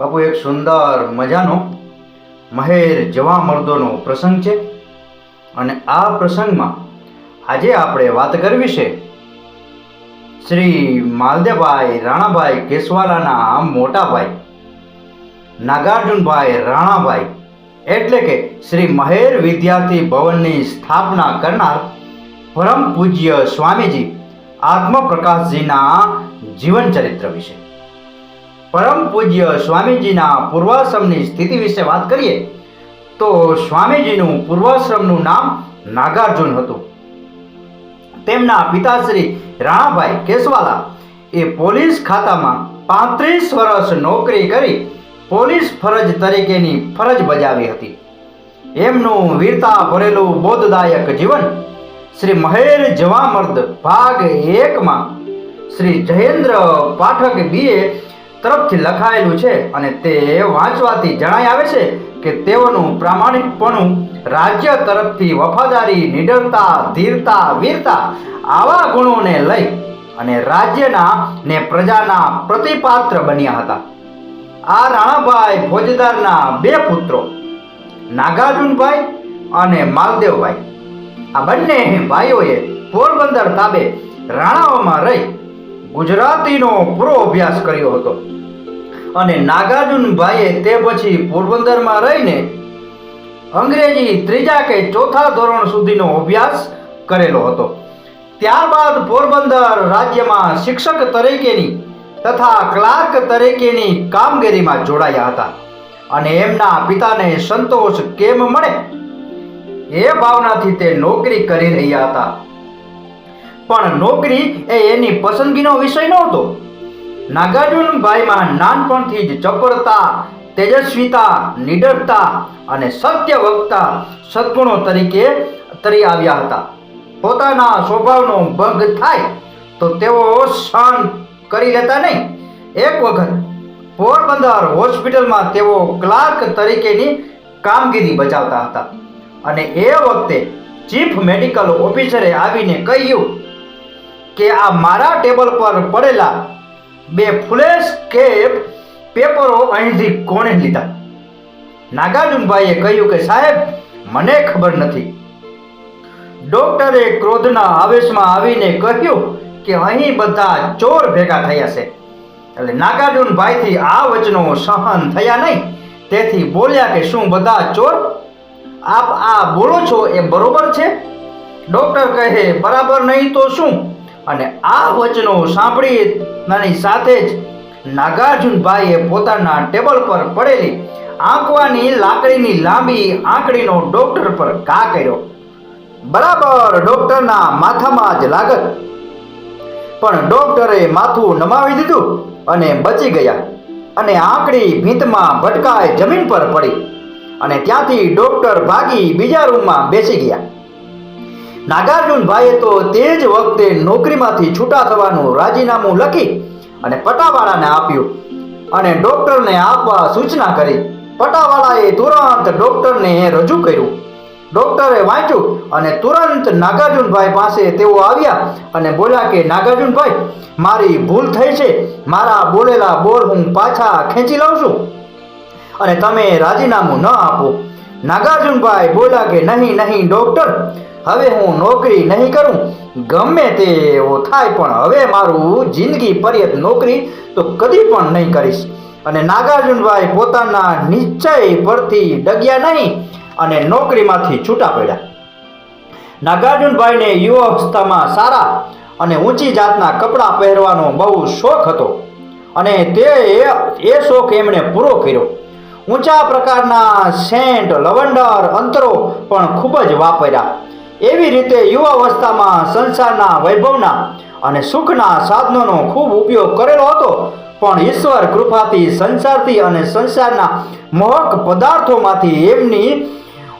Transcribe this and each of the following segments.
બાપુ, એક સુંદર મજાનો મહેર જવા મર્દોનો પ્રસંગ છે અને આ પ્રસંગમાં આજે આપણે વાત કરવી છે શ્રી માલદેવભાઈ રાણાભાઈ કેસવાલાના મોટાભાઈ, નાગાર્જુનભાઈ રાણાભાઈ, એટલે કે શ્રી મહેર વિદ્યાર્થી ભવનની સ્થાપના કરનાર પરમ પૂજ્ય સ્વામીજી આત્મપ્રકાશજીના જીવન ચરિત્ર વિશે. પરમ પૂજ્ય સ્વામીજીના પૂર્વાશ્રમની સ્થિતિ વિશે વાત કરીએ, તો સ્વામીજીનું પૂર્વાશ્રમનું નામ નાગાર્જુન હતું. તેમના પિતાશ્રી રાણાભાઈ કેસવાલા એ પોલીસ ખાતામાં પાંત્રીસ વર્ષ નોકરી કરી પોલીસ ફરજ તરીકેની ફરજ બજાવી હતી. એમનું વીરતા ભરેલું બોધદાયક જીવન શ્રી મહેર જવામર્દ ભાગ એકમાં શ્રી જયેન્દ્ર પાઠક બીએ તરફથી લખાયેલું છે અને તે વાંચવાથી જણાય આવે છે કે તેઓનું પ્રામાણિકપણું રાજ્ય તરફથી વફાદારી, નિડરતા, ધીરતા, વીરતા આવા ગુણોને લઈ અને રાજ્યના ને પ્રજાના પ્રતિપાત્ર બન્યા હતા. આ રાણાભાઈ ફોજદારના બે પુત્રો, નાગાર્જુનભાઈ અને માલદેવભાઈ. આ બંને ભાઈઓએ પોરબંદર તાબે રાણાઓમાં રહી ગુજરાતીનો પૂરો અભ્યાસ કર્યો હતો. અને નાગાર્જુનભાઈએ તે પછી પોરબંદરમાં રહીને અંગ્રેજી ત્રીજા કે ચોથા ધોરણ સુધીનો અભ્યાસ કરેલો હતો. ત્યારબાદ પોરબંદર રાજ્યમાં શિક્ષક તરીકેની તથા ક્લાર્ક તરીકેની કામગીરીમાં જોડાયા હતા. અને એમના પિતાને સંતોષ કેમ મળે? એ ભાવનાથી તે નોકરી કરી રહ્યા હતા. પણ નોકરી એ એની પસંદગીનો વિષય નહોતો. નાગાર્જુનભાઈમાં નાનપણથી જ ચપળતા, તેજસ્વીતા, નિડરતા અને સત્ય વક્તા સદગુણો તરીકે તરી આવ્યા હતા. પોતાના સ્વભાવનો ભંગ થાય તો તેઓ સહન કરી લેતા નહીં. એક વખત પોરબંદર હોસ્પિટલમાં તેઓ ક્લાર્ક તરીકેની કામગીરી બજાવતા હતા અને એ વખતે ચીફ મેડિકલ ઓફિસરે આવીને કહ્યું કે આ મારા ટેબલ પર પડેલા બે ફ્લેશ કેપ પેપરો અહીંથી કોણે લીધા? નાગાર્જુનભાઈએ કહ્યું કે, સાહેબ, મને ખબર નથી. ડોક્ટરે ક્રોધના આવેશમાં આવીને કહ્યું કે, અહીં બધા ચોર ભેગા થયા છે. એટલે નાગાર્જુનભાઈથી આ વચનો સહન થયા નહીં. તેથી બોલ્યા કે, શું બધા ચોર? આપ આ બોલો છો, એ બરોબર છે? ડોક્ટર કહે, બરાબર નહીં તો શું? અને આ વચનો સાંભળી નાની સાથે જ નાગાર્જુનભાઈએ પોતાના ટેબલ પર પડેલી આંકવાની લાકડીની લાંબી આંકડીનો ડોક્ટર પર ઘા કર્યો. બરાબર, ડોક્ટરના માથામાં જ લાગત. પણ ડોક્ટરે માથું નમાવી દીધું અને બચી ગયા અને આંકડી ભીંતમાં ભટકાય જમીન પર પડી અને ત્યાંથી ડોક્ટર ભાગી બીજા રૂમમાં બેસી ગયા. નાગાર્જુનભાઈએ તો તે જ વખતે નોકરીમાંથી છૂટા થવાનું રાજીનામું લખી અને પટાવાળાને આપ્યું અને ડોક્ટરને આપવા સૂચના કરી. પટાવાળાએ તુરંત ડોક્ટરને રજૂ કર્યું. ડોક્ટરે વાંચ્યું અને તુરંત નાગાર્જુનભાઈ પાસે તેઓ આવ્યા અને બોલ્યા કે, નાગાર્જુનભાઈ, મારી ભૂલ થઈ છે. મારા બોલેલા બોલ હું પાછા ખેંચી લઉં છું અને તમે રાજીનામું ન આપો. નાગાર્જુનભાઈ બોલ્યા કે, નહીં નહીં, ડોક્ટર. હવે હું નોકરી નહીં કરું. ગમે તેવો થાય, પણ હવે મારું જિંદગી પર્યત નોકરી તો કદી પણ નહીં કરીશ. અને નાગાર્જુનભાઈ પોતાના નિશ્ચય પરથી ડગ્યા નહીં અને નોકરીમાંથી છૂટા પડ્યા. નાગાર્જુનભાઈને યુવાવસ્થામાં સારા અને ઊંચી જાતના કપડાં પહેરવાનો બહુ શોખ હતો. અને તે એ શોખ એમણે પૂરો કર્યો. ઊંચા પ્રકારના સેન્ટ, લવંડર, અંતરો પણ ખૂબ જ વાપર્યા. એવી રીતે યુવાવસ્થામાં સંસારના વૈભવના અને સુખના સાધનોનો ખૂબ ઉપયોગ કરેલો હતો. પણ ઈશ્વર કૃપાથી સંસારથી અને સંસારના મોહક પદાર્થોમાંથી એમની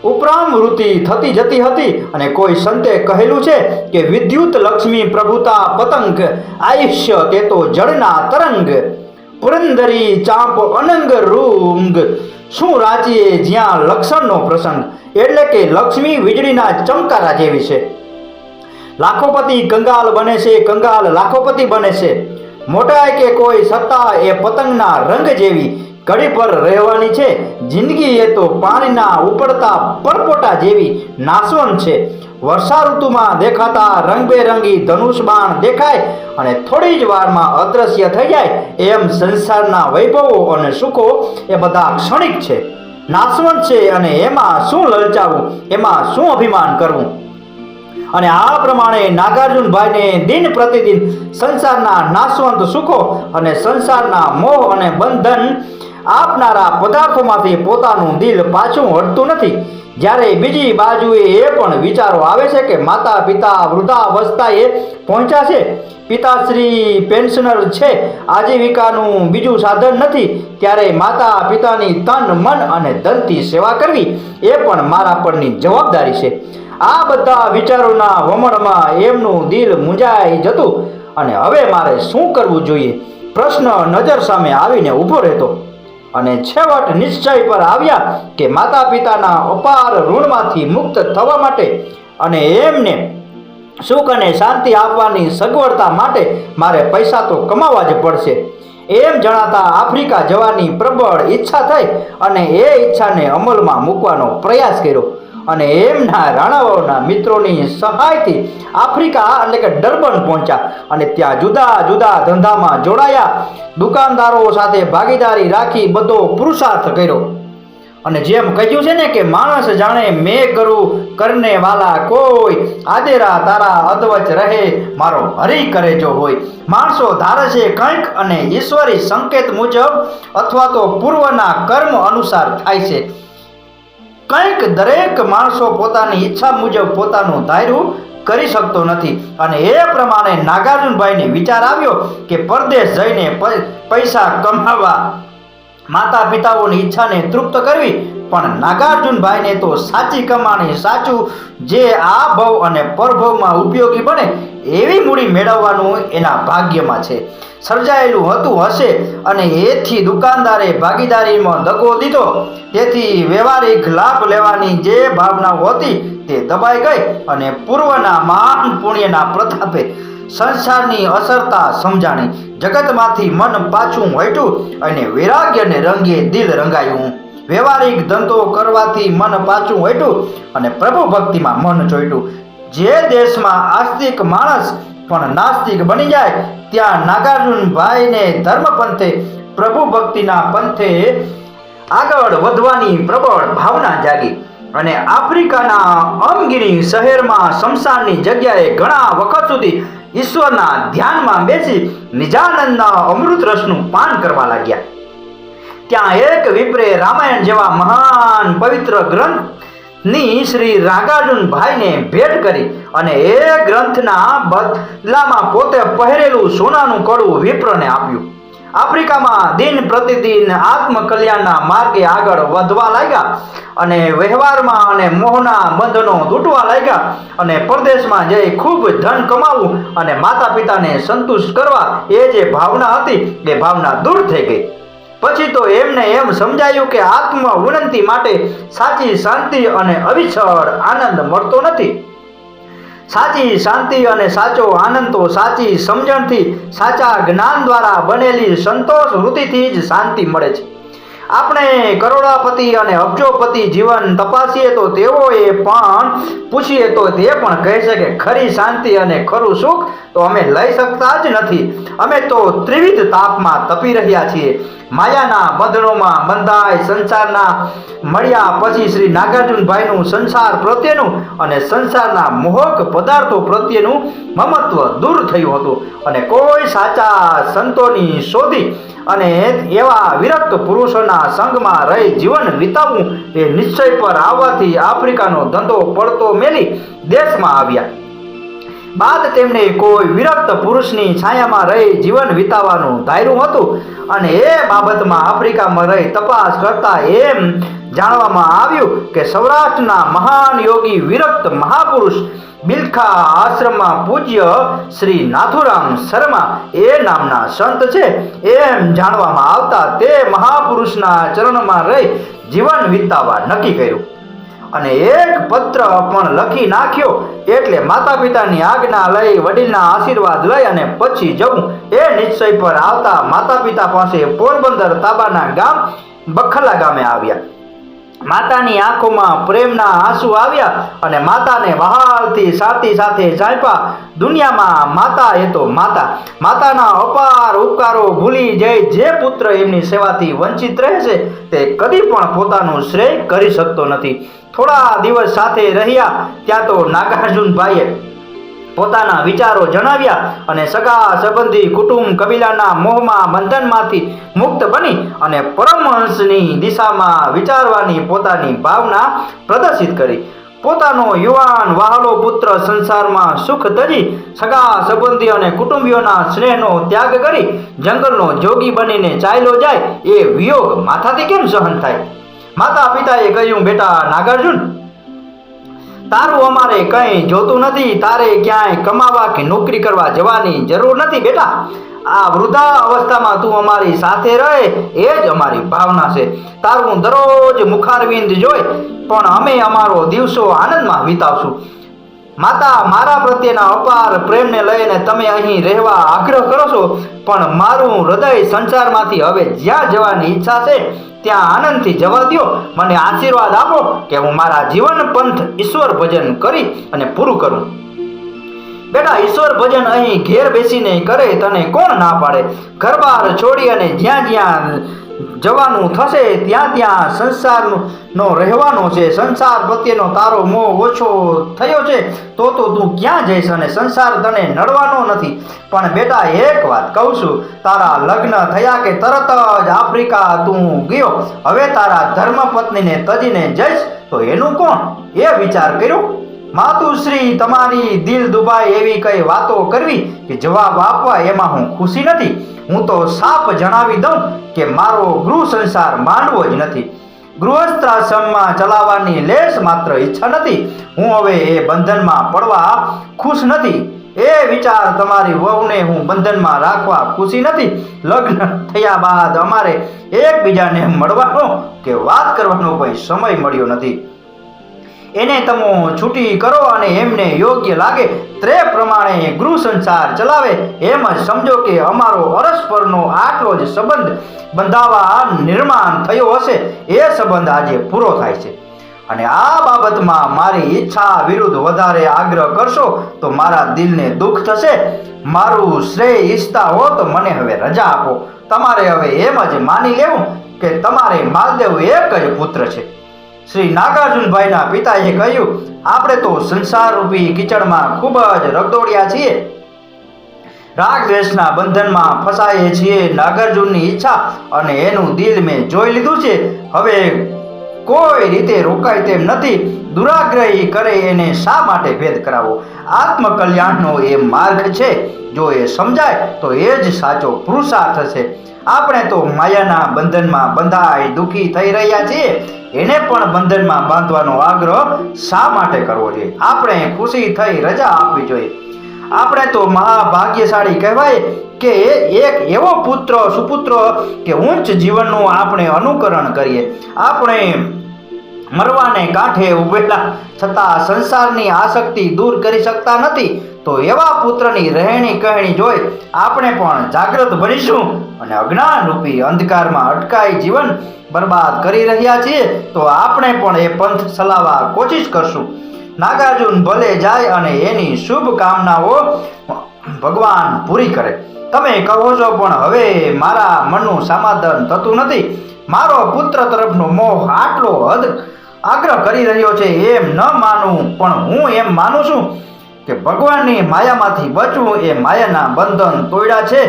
ઉપરામવૃત્તિ થતી જતી હતી. અને કોઈ સંતે કહેલું છે કે વિદ્યુત લક્ષ્મી પ્રભુતા પતંગ, આયુષ્ય તે તો જળના તરંગ, પુરંદરી ચાંપ અનંગ રૂંગ શું રાજીએ જ્યાં લક્ષણનો પ્રસંગ? એટલે કે લક્ષ્મી વીજળીના ચમકારા જેવી છે. લાખોપતિ કંગાલ બને છે, કંગાલ લાખોપતિ બને છે. મોટા કે કોઈ સત્તા એ પતંગના રંગ જેવી ઘડી પર રહેવાની છે. જિંદગી એ તો પાણીના ઉપડતા પરપોટા જેવી નાશવંત છે. વર્ષા ઋતુમાં દેખાતા રંગબેરંગી ધનુષ બાણ દેખાય અને થોડી જ વારમાં અદ્રશ્ય થઈ જાય એમ સંસારના વૈભવો અને સુખો એ બધા ક્ષણિક છે. નાશવંત છે અને એમાં શું લલચાવું? એમાં શું અભિમાન કરવું? અને આ પ્રમાણે નાગાર્જુનભાઈને દિન પ્રતિદિન સંસારના નાશવંત સુખો અને સંસારના મોહ અને બંધન આપનારા પદાર્થોમાંથી પોતાનું દિલ પાછું હટતું નથી. જ્યારે બીજી બાજુએ એ પણ વિચારો આવે છે કે માતા પિતા વૃદ્ધાવસ્થાએ પહોંચ્યા છે. પિતાશ્રી પેન્શનર છે. આજીવિકાનું બીજું સાધન નથી. ત્યારે માતા પિતાની તન, મન અને ધનથી સેવા કરવી એ પણ મારા પરની જવાબદારી છે. આ બધા વિચારોના વમણમાં એમનું દિલ મૂંઝાઈ જતું અને હવે મારે શું કરવું જોઈએ? પ્રશ્ન નજર સામે આવીને ઊભો રહેતો. અને છેવટ નિશ્ચય પર આવ્યા કે માતા પિતાના અપાર ઋણમાંથી મુક્ત થવા માટે અને એમને સુખ અને શાંતિ આપવાની સગવડતા માટે મારે પૈસા તો કમાવા જ પડશે. એમ જણાતા આફ્રિકા જવાની પ્રબળ ઈચ્છા થઈ અને એ ઈચ્છાને અમલમાં મૂકવાનો પ્રયાસ કર્યો. અને એમના રાણાઓના મિત્રોની સહાયથી આફ્રિકા એટલે કે ડર્બન પહોંચ્યા અને ત્યાં જુદા જુદા ધંધામાં જોડાયા. દુકાનદારો સાથે ભાગીદારી રાખી બધો પુરુષાર્થ કર્યો. અને જેમ કહ્યું છે ને કે માણસ જાણે મેં કરું કરને વાલા કોઈ, આદેરા તારા અદવચ રહે, મારો હરી કરે જો હોય. માણસો ધારે છે કંઈક અને ઈશ્વરી સંકેત મુજબ અથવા તો પૂર્વના કર્મ અનુસાર થાય છે. કંઈક દરેક માણસો પોતાની ઈચ્છા મુજબ પોતાનું ધાર્યું કરી શકતો નથી. અને એ પ્રમાણે નાગાર્જુનભાઈને વિચાર આવ્યો કે પરદેશ જઈને પૈસા કમાવા માતા પિતાઓની ઈચ્છાને તૃપ્ત કરવી પણ નાગાર્જુનભાઈને તો સાચી કમાણી સાચું જે આ ભવ અને પરભવમાં ઉપયોગી બને એવી મૂડી મેળવવાનું એના ભાગ્યમાં છે. સર્જાયેલું હતું હશે અને એથી દુકાનદારે ભાગીદારીમાં દગો દીધો. તેથી વ્યવહારિક લાભ લેવાની જે ભાવનાઓ હતી તે દબાઈ ગઈ અને પૂર્વના મહાન પુણ્યના પ્રતાપે સંસારની અસરતા સમજાણી. જગતમાંથી મન પાછું હટ્યું અને વૈરાગ્યને રંગે દિલ રંગાયું. વ્યવહારિક ધંધો કરવાથી મન પાછું હટ્યું અને પ્રભુ ભક્તિમાં મન ચોટ્યું જે દેશમાં આસ્તિક માણસ પણ નાસ્તિક બની જાય, ત્યાં નાગાર્જુનભાઈને ધર્મ પંથે પ્રભુ ભક્તિના પંથે આગળ વધવાની પ્રબળ ભાવના જાગી અને આફ્રિકાના અમગીરી શહેરમાં શમશાનની જગ્યાએ ઘણા વખત સુધી ઈશ્વરના ધ્યાનમાં બેસી નિજાનંદના અમૃત રસનું પાન કરવા લાગ્યા. ત્યાં એક વિપ્રે રામાયણ જેવા મહાન પવિત્ર ગ્રંથની શ્રી નાગાર્જુનભાઈને ભેટ કરી અને એ ગ્રંથના બદલામાં પોતે પહેરેલું સોનાનું કડું વિપ્રને આપ્યું. આફ્રિકામાં દિન પ્રતિદિન આત્મકલ્યાણના માર્ગે આગળ વધવા લાગ્યા અને વ્યવહારમાં અને મોહના બંધનો તૂટવા લાગ્યા અને પરદેશમાં જઈ ખૂબ ધન કમાવું અને માતા પિતાને સંતુષ્ટ કરવા એ જે ભાવના હતી એ ભાવના દૂર થઈ ગઈ. પછી તો એમને એમ સમજાયું કે આત્મ ઉન્નતિ માટે સાચી શાંતિ અને અવિછળ આનંદ મળતો નથી. સાચી શાંતિ અને સાચો આનંદ તો સાચી સમજણથી સાચા જ્ઞાન દ્વારા બનેલી સંતોષ વૃત્તિથી જ શાંતિ મળે છે. આપણે કરોડાપતિ અને અબજોપતિ જીવન તપાસીએ તો તેઓએ પણ પૂછીએ તો તે પણ કહે છે કે ખરી શાંતિ અને ખરું સુખ તો અમે લઈ શકતા જ નથી. અમે તો ત્રિવિધ તાપમાં તપી રહ્યા છીએ. માયાના બંધનોમાં બંધાય સંસારના મળ્યા પછી શ્રી નાગાર્જુનભાઈનું સંસાર પ્રત્યેનું અને સંસારના મોહક પદાર્થો પ્રત્યેનું મમત્વ દૂર થયું હતું. અને કોઈ સાચા સંતોની શોધી અને એવા વિરક્ત પુરુષોના સંગમાં રહી જીવન વિતાવવું એ નિશ્ચય પર આવવાથી આફ્રિકાનો ધંધો પડતો મેલી દેશમાં આવ્યા. બાદ તેમણે કોઈ વિરક્ત પુરુષની છાયામાં રહી જીવન વિતાવવાનું ધાર્યું હતું અને એ બાબતમાં આફ્રિકામાં રહી તપાસ કરતા એમ જાણવામાં આવ્યું કે સૌરાષ્ટ્રના મહાન યોગી વિરક્ત મહાપુરુષ બિલખા આશ્રમમાં પૂજ્ય શ્રી નાથુરામ શર્મા એ નામના સંત છે. એમ જાણવામાં આવતા તે મહાપુરુષના ચરણમાં રહી જીવન વિતાવવા નક્કી કર્યું. અને એક પત્ર પણ લખી નાખ્યો એટલે માતા પિતાની આજ્ઞા લઈ વડીલના આશીર્વાદ લઈ અને પછી જવું. એ નિશ્ચય પર આવતા માતા પિતા પાસે પોરબંદર તાબાના ગામ બખલા ગામે આવ્યા. માતાની આંખોમાં પ્રેમના આંસુ આવ્યા અને માતાને વહાલથી સાથી સાથે ઝાંપ્યા દુનિયામાં માતા એ તો માતા. માતાના અપાર ઉપકારો ભૂલી જઈ જે પુત્ર એમની સેવાથી વંચિત રહેશે, તે કદી પણ પોતાનું શ્રેય કરી શકતો નથી. થોડા દિવસ સાથે રહ્યા, ત્યાં તો નાગાર્જુનભાઈએ પોતાના વિચારો જણાવ્યા અને સગા સંબંધી કુટુંબ કબીલાના મોહમાં બંધનમાંથી મુક્ત બની અને પરમહંસની દિશામાં વિચારવાની પોતાની ભાવના પ્રદર્શિત કરી. પોતાનો યુવાન વાહલો પુત્ર સંસારમાં સુખ તજી, સગા સંબંધી અને કુટુંબીઓના સ્નેહનો ત્યાગ કરી જંગલનો જોગી બનીને ચાલ્યો જાય એ વિયોગ માથાથી કેમ સહન થાય? માતા પિતાએ કહ્યું, બેટા, નાગાર્જુન તારું અમારે કંઈ જોતું નથી, તારે ક્યાંય કમાવા કે નોકરી કરવા જવાની જરૂર નથી બેટા. આ વૃદ્ધા અવસ્થામાં તું અમારી સાથે રહે, એ જ અમારી ભાવના છે. તારું દરરોજ મુખારવિંદ જોઈ પણ અમે અમારો દિવસો આનંદમાં વિતાવશું. માતા મારા પ્રત્યેના અપાર પ્રેમને લઈને તમે અહીં રહેવા આગ્રહ કરો છો. પણ મારું હૃદય સંસારમાંથી હવે જ્યાં જવાની ઈચ્છા છે, ત્યાં આનંદથી જવા દો મને આશીર્વાદ આપો કે હું મારા જીવન પંથ ઈશ્વર ભજન કરી અને પૂરું કરું. બેટા, ઈશ્વર ભજન અહીં ઘેર બેસીને કરે તને કોણ ના પાડે? ઘરબાર છોડી અને જ્યાં જ્યાં જવાનું થશે, ત્યાં ત્યાં સંસારનો રહેવાનો છે, સંસાર પ્રત્યેનો તારો મોહ ઓછો થયો છે, તો તો તું ક્યાં જઈશ અને સંસાર તને નડવાનો નથી. પણ બેટા, એક વાત કહું છું, તારા લગ્ન થયા કે તરત જ આફ્રિકા તું ગયો? હવે તારા ધર્મપત્નીને તજીને જઈશ, તો એનું કોણ? એ વિચાર કર્યો? માતુશ્રી, તમારી દિલ દુભાઈ એવી કઈ વાતો કરવી કે જવાબ આપવા એમાં હું ખુશી નથી? હું તો સાફ જણાવી દઉં કે મારો ગૃહ સંસાર માંડવો જ નથી. ગૃહસ્થાશ્રમમાં ચલાવવાની લેશ માત્ર ઈચ્છા નથી. હું હવે એ બંધનમાં પડવા ખુશ નથી. એ વિચાર તમારી વહુને હું બંધનમાં રાખવા ખુશી નથી. લગ્ન થયા બાદ અમારે એકબીજાને મળવાનો કે વાત કરવાનો કોઈ સમય મળ્યો નથી. એને તમે છૂટી કરો અને એમને યોગ્ય લાગે તે પ્રમાણે ગૃહ સંસાર ચલાવે. એમ જ સમજો કે અમારો અરસ્પરનો આટલો જ સંબંધ બંધાવા નિર્માણ થયો હશે. એ સંબંધ આજે પૂરો થાય છે. અને આ બાબતમાં મારી ઈચ્છા વિરુદ્ધ વધારે આગ્રહ કરશો તો મારા દિલને દુઃખ થશે. મારું શ્રેય ઈચ્છતા હો તો મને હવે રજા આપો. તમારે હવે એમ જ માની લેવું કે તમારે માલદેવ એક જ પુત્ર છે. શ્રી નાગાર્જુનભાઈના પિતાએ કહ્યું, આપણે તો સંસાર રૂપી કીચડમાં ખૂબ જ રગદોડ્યા છીએ. રાગ દ્વેષના બંધનમાં ફસાઈએ છીએ નાગાર્જુનની ઈચ્છા અને એનું દિલ મેં જોઈ લીધું છે. હવે કોઈ રીતે રોકાય તેમ નથી. દુરાગ્રહી કરે એને શા માટે ભેદ કરાવો? આત્મકલ્યાણનો એ માર્ગ છે. જો એ સમજાય, તો એ જ સાચો પુરુષાર્થ છે. આપણે તો માયાના બંધનમાં બંધાઈ દુઃખી થઈ રહ્યા છીએ. એને પણ બંધનમાં બાંધવાનો આગ્રહ શા માટે કરવો જોઈએ આપણે ખુશી થઈ રજા આપવી જોઈએ. આપણે તો મહાભાગ્યશાળી કહેવાય કે એક એવો પુત્ર, સુપુત્ર કે ઉચ્ચ જીવનનું આપણે અનુકરણ કરીએ. આપણે મરવાને કાંઠે ઉભેલા. છતાં સંસારની આસક્તિ દૂર કરી શકતા નથી. તો એવા પુત્રની રહેણી કહેણી જોઈ આપણે પણ જાગૃત બનીશું અને અજ્ઞાન રૂપી અંધકારમાં અટકાઈ જીવન બરબાદ કરી રહ્યા છીએ, તો આપણે પણ એ પંથ ચલાવવા કોશિશ કરશું. નાગાર્જુન ભલે જાય અને એની શુભ કામનાઓ ભગવાન પૂરી કરે. તમે કહો છો, પણ હવે મારા મનનું સમાધાન થતું નથી. મારો પુત્ર તરફનો મોહ આટલો હદ આગ્રહ કરી રહ્યો છે એમ ન માનવું પણ હું એમ માનું છું કે ભગવાનની માયામાંથી બચવું એ માયાના બંધન તોડ્યા છે.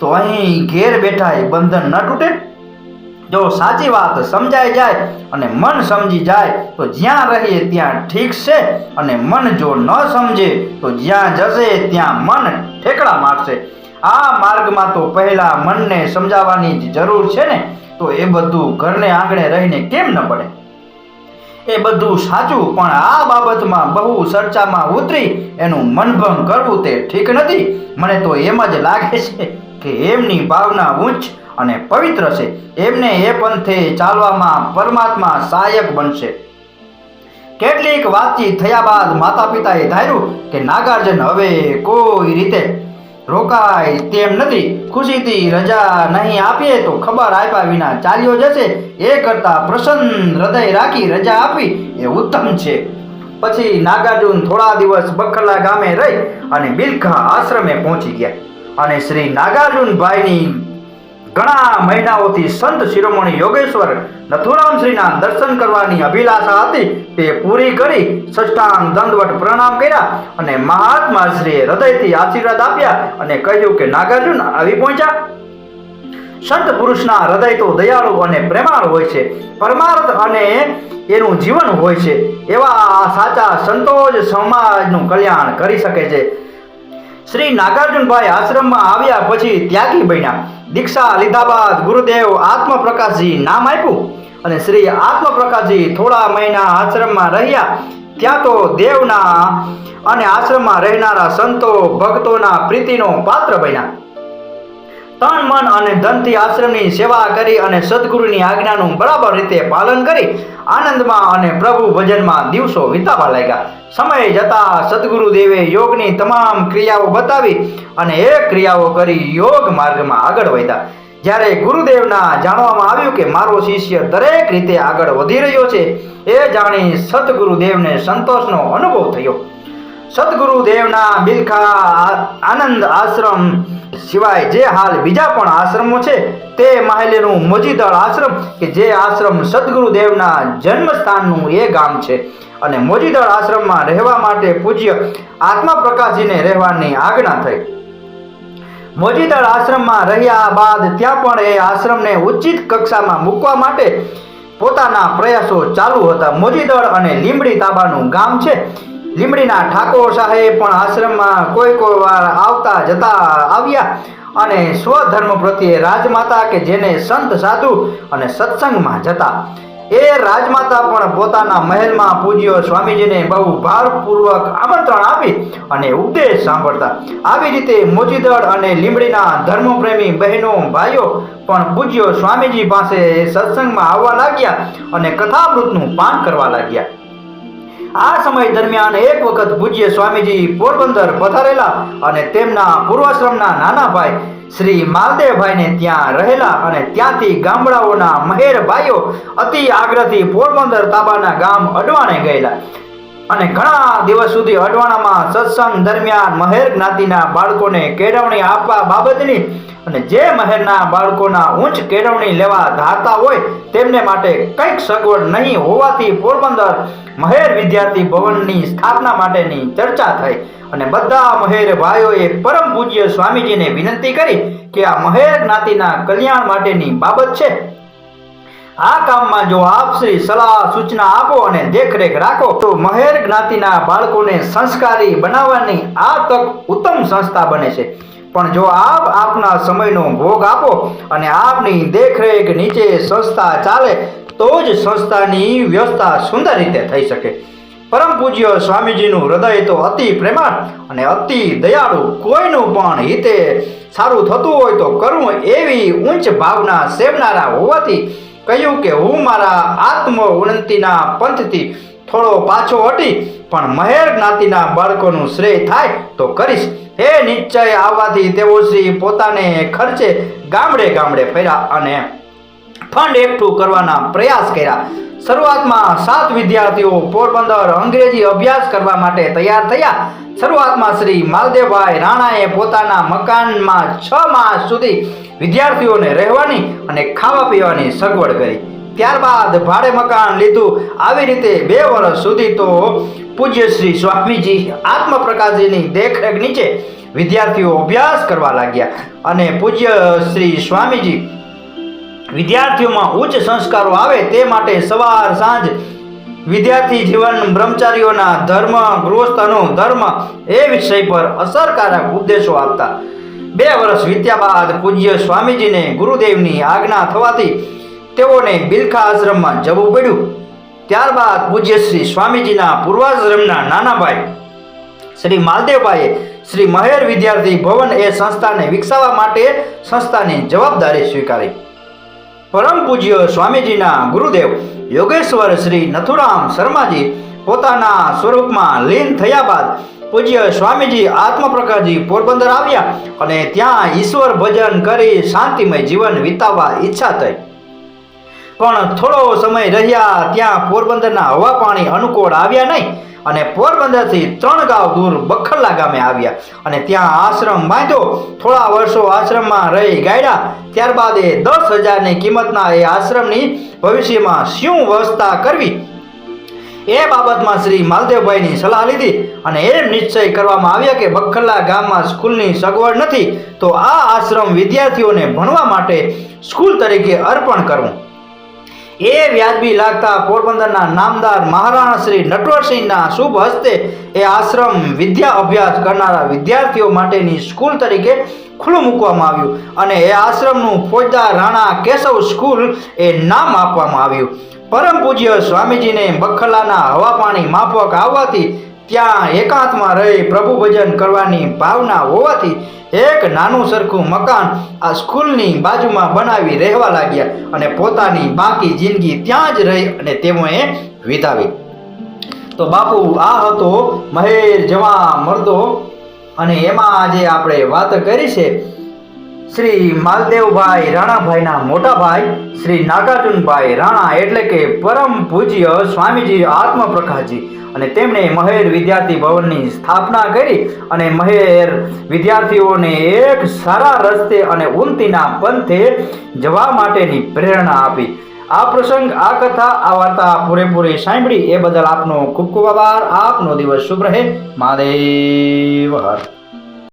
તો અહીં ઘેર બેઠા એ બંધન ન તૂટે. જો સાચી વાત સમજાઈ જાય અને મન સમજી જાય, તો જ્યાં રહીએ ત્યાં ઠીક છે અને મન જો ન સમજે, તો જ્યાં જશે ત્યાં મન ઠેકડા મારશે. આ માર્ગમાં તો પહેલા મનને સમજાવવાની જ જરૂર છે ને? તો એ બધું ઘરને આંગણે રહીને કેમ ન પડે? એ બધું સાચું, પણ આ બાબતમાં બહુ ચર્ચામાં ઉતરી એનું મનભંગ કરવું તે ઠીક નથી. મને તો એમ જ લાગે છે કે એમની ભાવના ઉચ્ચ અને પવિત્ર છે. એમને એ પંથે ચાલવામાં પરમાત્મા સહાયક બનશે. કેટલીક વાતચીત થયા બાદ માતા પિતાએ ધાર્યું કે નાગાર્જુન હવે કોઈ રીતે રોકાય તેમ નથી. ખુશીથી રજા નહીં આપીએ તો ખબર આપ્યા વિના ચાલ્યો જશે. એ કરતાં પ્રસન્ન હૃદય રાખી રજા આપી એ ઉત્તમ છે. પછી નાગાર્જુન થોડા દિવસ બખલા ગામે રહી અને બિલખા આશ્રમે પહોંચી ગયા. અને શ્રી નાગાર્જુનભાઈની ઘણા મહિનાઓથી સંત શિરોમણી યોગેશ્વર નથુરામ શ્રીના દર્શન કરવાની અભિલાષા હતી. તે પૂરી કરી સષ્ટાંગ દંડવટ પ્રણામ કર્યા અને મહાત્મા શ્રીએ હૃદયથી આશીર્વાદ આપ્યા અને કહ્યું કે નાગાર્જુન આવી પહોંચ્યા. સંત પુરુષના હૃદય તો દયાળુ અને પ્રેમાળ હોય છે. પરમાર્થ અને એનું જીવન હોય છે. એવા સાચા સંતો જ સમાજનું કલ્યાણ કરી શકે છે. શ્રી નાગાર્જુનભાઈ આશ્રમમાં આવ્યા પછી ત્યાગી બન્યા. દીક્ષા લીધા બાદ ગુરુદેવ આત્મપ્રકાશજી નામ આપ્યું અને શ્રી આત્મપ્રકાશજી થોડા મહિના આશ્રમમાં રહ્યા. ત્યાં તો દેવના અને આશ્રમમાં રહેનારા સંતો ભક્તોના પ્રીતિનો પાત્ર બન્યા. તન, મન અને ધનથી આશ્રમની સેવા કરી અને સદગુરુની આજ્ઞાનું બરાબર રીતે પાલન કરી આનંદમાં અને પ્રભુ ભજનમાં દિવસો વિતાવા લાગ્યા. સમય જતા સદગુરુદેવે યોગની તમામ ક્રિયાઓ બતાવી અને એ ક્રિયાઓ કરી યોગ માર્ગમાં આગળ વધ્યા. જ્યારે ગુરુદેવના જાણવામાં આવ્યું કે મારો શિષ્ય દરેક રીતે આગળ વધી રહ્યો છે, એ જાણી સદગુરુદેવને સંતોષનો અનુભવ થયો. સદગુરુદેવના બિલખા આનંદ આશ્રમ સિવાય જે હાલ બીજા પણ આશ્રમો છે, તે માહિલેનું મોજીદળ આશ્રમ કે જે આશ્રમ સદગુરુદેવના જન્મસ્થાનનું એ ગામ છે. અને મોજીદળ આશ્રમમાં રહેવા માટે પૂજ્ય આત્મા પ્રકાશજીને રહેવાની આજ્ઞા થઈ. મોજીદળ આશ્રમમાં રહ્યા બાદ ત્યાં પણ એ આશ્રમને ઉચિત કક્ષામાં મૂકવા માટે પોતાના પ્રયાસો ચાલુ હતા. મોજીદળ અને લીંબડી તાબાનું ગામ છે. લીંબડીના ઠાકોર સાહેબ પણ આશ્રમમાં કોઈ કોઈ વાર આવતા જતા આવ્યા અને સ્વધર્મ પ્રત્યે રાજમાતા કે જેને સંત સાધુ અને સત્સંગમાં જતા. એ રાજમાતા પણ પોતાના મહેલમાં પૂજ્યો સ્વામીજીને બહુ ભારપૂર્વક આમંત્રણ આપી અને ઉપદેશ સાંભળતા. આવી રીતે મોજીદળ અને લીમડીના ધર્મપ્રેમી બહેનો, ભાઈઓ પણ પૂજ્યો સ્વામીજી પાસે સત્સંગમાં આવવા લાગ્યા અને કથામૃતનું પાન કરવા લાગ્યા. આ સમય દરમિયાન એક વખત પૂજ્ય સ્વામીજી પોરબંદર પધારેલા અને તેમના પૂર્વાશ્રમના નાના ભાઈ શ્રી માલદેવભાઈને ત્યાં રહેલા અને ત્યાંથી ગામડાઓના મહેર ભાઈઓ અતિ આગ્રહથી પોરબંદર તાબાના ગામ અડવાણે ગયેલા. અને ઘણા દિવસ સુધી અડવાણામાં સત્સંગ દરમિયાન મહેર જ્ઞાતિના બાળકોને કેળવણી આપવા બાબતની અને જે મહેરના બાળકોના ઉચ્ચ કેળવણી લેવા ધારતા હોય તેમને માટે કંઈક સગવડ નહીં હોવાથી પોરબંદર મહેર વિદ્યાર્થી ભવનની સ્થાપના માટેની ચર્ચા થઈ. અને બધા મહેર ભાઈઓએ પરમ પૂજ્ય સ્વામીજીને વિનંતી કરી કે આ મહેર જ્ઞાતિના કલ્યાણ માટેની બાબત છે. આ કામમાં જો આપ શ્રી સલાહ સૂચના આપો અને દેખરેખ રાખો, તો મહેર જ્ઞાતિના બાળકોને સંસ્કારી બનાવવાની આ તક ઉત્તમ સંસ્થા બને છે. પણ જો આપ આપના સમયનો ભોગ આપો અને આપની દેખરેખ નીચે સંસ્થા ચાલે, તો જ સંસ્થાની વ્યવસ્થા સુંદર રીતે થઈ શકે. પરમ પૂજ્ય સ્વામીજીનું હૃદય તો અતિ પ્રેમાળ અને અતિ દયાળુ. કોઈનું પણ હિતે સારું થતું હોય તો કરવું એવી ઊંચ ભાવના સેવનારા હોવાથી કહ્યું કે હું મારા આત્મ ઉન્નતિના પંથથી થોડો પાછો હટી, પણ મહેર જ્ઞાતિના બાળકોનું શ્રેય થાય તો કરીશ. એ નિશ્ચય આવવાથી તેઓ શ્રી પોતાને ખર્ચે ગામડે ગામડે ફર્યા અને ફંડ એકઠું કરવાના પ્રયાસ કર્યા. શરૂઆતમાં સાત વિદ્યાર્થીઓ પોરબંદર અંગ્રેજી અભ્યાસ કરવા માટે તૈયાર થયા. શરૂઆતમાં શ્રી માલદેવભાઈ રાણાએ પોતાના મકાનમાં છ માસ સુધી વિદ્યાર્થીઓને રહેવાની અને ખાવા પીવાની સગવડ કરી. ત્યારબાદ ભાડે મકાન લીધું. આવી રીતે બે વર્ષ સુધી તો પૂજ્ય શ્રી સ્વામીજી આત્મપ્રકાશજીની દેખરેખ નીચે વિદ્યાર્થીઓ અભ્યાસ કરવા લાગ્યા અને પૂજ્ય શ્રી સ્વામીજી વિદ્યાર્થીઓમાં ઉચ્ચ સંસ્કારો આવે તે માટે સવાર સાંજ વિદ્યાર્થી જીવન બ્રહ્મચારીઓના ધર્મ, ગૃહસ્થનો ધર્મ એ વિષય પર અસરકારક ઉપદેશો આપતા. બે વર્ષ વીત્યા બાદ પૂજ્ય સ્વામીજીને ગુરુદેવની આજ્ઞા થવાથી તેઓને બિલખા આશ્રમમાં જવું પડ્યું. ત્યારબાદ પૂજ્ય શ્રી સ્વામીજીના પૂર્વાશ્રમના નાનાભાઈ શ્રી માલદેવભાઈએ શ્રી મહેર વિદ્યાર્થી ભવન એ સંસ્થાને વિકસાવવા માટે સંસ્થાની જવાબદારી સ્વીકારી. પરમ પૂજ્ય સ્વામીજીના ગુરુદેવ યોગેશ્વર શ્રી નથુરામ શર્માજી પોતાના સ્વરૂપમાં લીન થયા બાદ પૂજ્ય સ્વામીજી આત્મપ્રકાશજી પોરબંદર આવ્યા અને ત્યાં ઈશ્વર ભજન કરી શાંતિમય જીવન વિતાવવા ઈચ્છા થઈ. પણ થોડો સમય રહ્યા ત્યાં પોરબંદરના હવા પાણી અનુકૂળ આવ્યા નહીં અને પોરબંદરથી ત્રણ ગાંવ દૂર બખરલા ગામે આવ્યા. અને ત્યાં આશ્રમ બાંધ્યો થોડા વર્ષો આશ્રમમાં રહી ગાયડા, ત્યારબાદ એ દસ હજારની કિંમતના એ આશ્રમની ભવિષ્યમાં શું વ્યવસ્થા કરવી? એ બાબતમાં શ્રી માલદેવભાઈની સલાહ લીધી અને એમ નિશ્ચય કરવામાં આવ્યા કે બખરલા ગામમાં સ્કૂલની સગવડ નથી, તો આ આશ્રમ વિદ્યાર્થીઓને ભણવા માટે સ્કૂલ તરીકે અર્પણ કરવું. એ વ્યાજબી લાગતા પોરબંદરના નામદાર મહારાણા શ્રી નટવરસિંહના શુભ હસ્તે એ આશ્રમ વિદ્યા અભ્યાસ કરનારા વિદ્યાર્થીઓ માટેની સ્કૂલ તરીકે ખુલ્લું મૂકવામાં આવ્યું અને એ આશ્રમનું ફોજદાર રાણા કેશવ સ્કૂલ એ નામ આપવામાં આવ્યું. પરમ પૂજ્ય સ્વામીજીને બખલાના હવા પાણી માફક આવવાથી ત્યાં એકાંતમાં રહી પ્રભુ ભજન કરવાની ભાવના હોવાથી એક નાનું સરખું મકાન આ સ્કૂલની બાજુમાં બનાવી રહેવા લાગ્યા અને પોતાની બાકી જિંદગી ત્યાં જ રહી અને તેઓએ વિતાવી. તો બાપુ, આ હતો મહેર જવા મરદો અને એમાં આજે આપણે વાત કરી છે, શ્રી માલદેવભાઈ રાણાભાઈના મોટા ભાઈ, શ્રી નાગાર્જુનભાઈ રાણા એટલે કે પરમ પૂજ્ય સ્વામીજી આત્મપ્રકાશજી. અને તેમણે મહેર વિદ્યાર્થી ભવનની સ્થાપના કરી અને મહેર વિદ્યાર્થીઓને એક સારા રસ્તે અને ઉન્નતિના પંથે જવા માટેની પ્રેરણા આપી. આ પ્રસંગ, આ કથા, આ વાર્તા પૂરેપૂરી સાંભળી એ બદલ આપનો ખૂબ ખૂબ આભાર. આપનો દિવસ શુભ રહે. મહાદેવ, હર